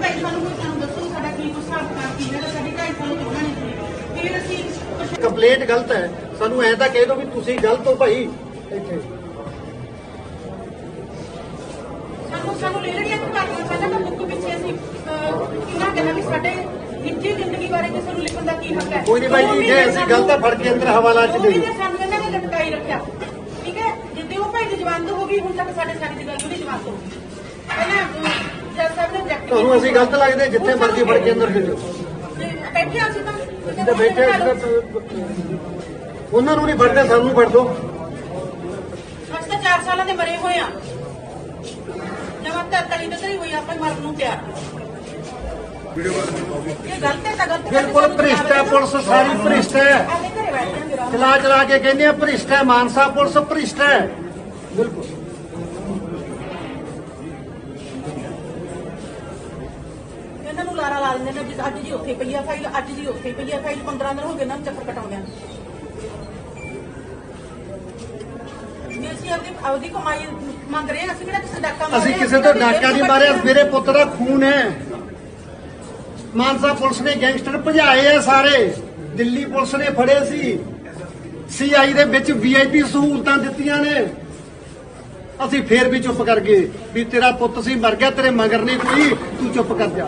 ਸਾਫ਼ ਕਰਤੀ ਜਿਹੜਾ ਸਾਡੀ ਢਾਈ ਸਾਲ ਤੋਂ ਨਹੀਂ ਸੀ ਫਿਰ ਅਸੀਂ ਕੁਛ ਕੰਪਲੇਂਟ ਗਲਤ ਹੈ। ਸਾਨੂੰ ਐਂ ਤਾਂ ਕਹਿ ਦਿਓ ਵੀ ਤੁਸੀਂ ਗਲਤ ਹੋ ਭਾਈ। ਇੱਥੇ। ਸਾਨੂੰ ਸਾਨੂੰ ਲੈ ਲੜੀਆਂ ਕਰਵਾਉਣੀਆਂ ਪਹਿਲਾਂ ਤਾਂ ਬੁੱਕ ਪਿੱਛੇ ਅਸੀਂ ਅਹ, ਕਿੰਨਾ ਕਹਿੰਦਾ ਵੀ ਸਾਡੇ ਨਿੱਜੀ ਜ਼ਿੰਦਗੀ ਬਾਰੇ ਵੀ ਸਾਨੂੰ ਲਿਖਣ ਦਾ ਕੀ ਹੱਕ ਹੈ। ਕੋਈ ਨਹੀਂ ਬਾਈ ਜੀ ਜੇ ਅਸੀਂ ਗਲਤ ਫੜ ਕੇ ਅੰਦਰ ਹਵਾਲਾ ਚ ਦੋ ਦੇ ਮਹੀਨੇ ਸਾਨੂੰ ਇਹਨਾਂ ਨੇ ਲਟਕਾਈ ਰੱਖਿਆ। ਠੀਕ ਹੈ? ਜਿੱਦੇ ਉਹ ਭਾਈ ਦੀ ਜਵਾਨ ਹੋ ਗਈ ਹੁਣ ਤੱਕ ਸਾਡੇ ਸਾਡੀ ਦੀ ਗੱਲ ਉਹਦੀ ਜਵਾਨ ਹੋ ਗਈ। ਪਹਿਲਾਂ ਅਹ, ਜੱਜ ਸਾਹਿਬ ਨੇ reject ਤੁਹਾਨੂੰ ਅਸੀਂ ਗਲਤ ਲੱਗਦੇ ਜਿੱਥੇ ਮਰਜ਼ੀ ਫੜ ਕੇ ਅੰਦਰ ਭੇਜੋ। ਤੇ ਬੈਠੇ ਅਸੀਂ ਤਾਂ। ਤੇ ਬੈਠੇ ਅਸੀਂ ਤਾਂ ਉਹਨਾਂ ਨੂੰ ਨਹੀਂ ਫੜਦੇ ਸਾਨੂੰ ਫੜ ਦੋ। ਅਸੀਂ ਤਾਂ 4 ਸਾਲਾਂ ਦੇ ਮਰੇ ਹੋਏ ਆ ਜਮਾਂ ਤਾਂ ਤਲੀ ਤੇ ਤਲੀ ਹੋਈ ਆਪਾਂ ਹੀ ਮਰਨ ਨੂੰ ਤਿਆਰ। ਇਹ ਗਲਤ ਹੈ ਤਾਂ ਗਲਤ ਹੈ। ਬਿਲਕੁਲ ਭ੍ਰਿਸ਼ਟ ਹੈ ਪੁਲਿਸ ਸਾਰੀ ਭ੍ਰਿਸ਼ਟ ਹੈ। ਆਪਣੇ ਘਰੇ ਬੈਠੇ ਆ ਮੇਰਾ ਚਲਾ ਚਲਾ ਕੇ ਕਹਿੰਦੇ ਆ ਭ੍ਰਿਸ਼ਟ ਹੈ ਮਾਨਸਾ ਪੁਲਿਸ ਭ੍ਰਿਸ਼ਟ ਹੈ। ਬਿਲਕੁਲ। ਇਹਨਾਂ ਨੂੰ ਲਾਰਾ ਲਾ ਦਿੰਦੇ ਨੇ ਵੀ ਅੱਜ ਜੀ ਉੱਥੇ ਪਈ ਆ ਫਾਈਲ ਅੱਜ ਜੀ ਉੱਥੇ ਪਈ ਆ ਫਾਈਲ 15 ਦਿਨ ਹੋ ਗਏ ਇਹਨਾਂ ਨੂੰ ਚੱਕਰ ਕਟਾਉਂਦਿਆਂ ਨੂੰ। ਵੀ ਅਸੀਂ ਆਪਦੀ ਆਪਦੀ ਕਮਾਈ ਮੰਗ ਰਹੇ ਹਾਂ ਅਸੀਂ ਕਿਹੜਾ ਕਿਸੇ ਡਾਕਾ ਅਸੀਂ ਤੋਂ ਡਾਕਾ ਨਹੀਂ ਮਾਰਿਆ ਮੇਰੇ ਪੁੱਤ ਦਾ ਖੂਨ ਹੈ। ਮਾਨਸਾ ਪੁਲਿਸ ਨੇ ਗੈਂਗਸਟਰ ਭਜਾਏ ਆ ਸਾਰੇ। ਦਿੱਲੀ ਪੁਲਿਸ ਨੇ ਫੜੇ ਸੀ। ਸੀਆਈ ਦੇ ਵਿੱਚ ਵੀਆਈਪੀ ਸਹੂਲਤਾਂ ਦਿੱਤੀਆਂ ਨੇ। ਅਸੀਂ ਫੇਰ ਵੀ ਚੁੱਪ ਕਰ ਗਏ ਵੀ ਤੇਰਾ ਪੁੱਤ ਸੀ ਮਰ ਗਿਆ ਤੇਰੇ ਮਗਰ ਨਹੀਂ ਕੋਈ ਤੂੰ ਚੁੱਪ ਕਰ ਜਾ।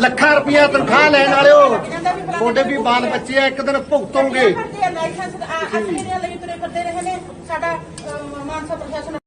ਲੱਖਾਂ ਰੁਪਇਆ ਤਨਖਾਹ ਲੈਣ ਵਾਲਿਓ ਤੁਹਾਡੇ ਵੀ ਬਾਲ ਬੱਚੇ ਆ ਇੱਕ ਦਿਨ ਭੁਗਤੋਗੇ। ਲਾਇਸੈਂਸ ਆਖਰੀ ਦੇ ਲਈ ਤੁਰੇ ਫਿਰਦੇ ਰਹੇ ਨੇ ਸਾਡਾ ਅਹ, ਮਾਨਸਾ ਪ੍ਰਸ਼ਾਸਨ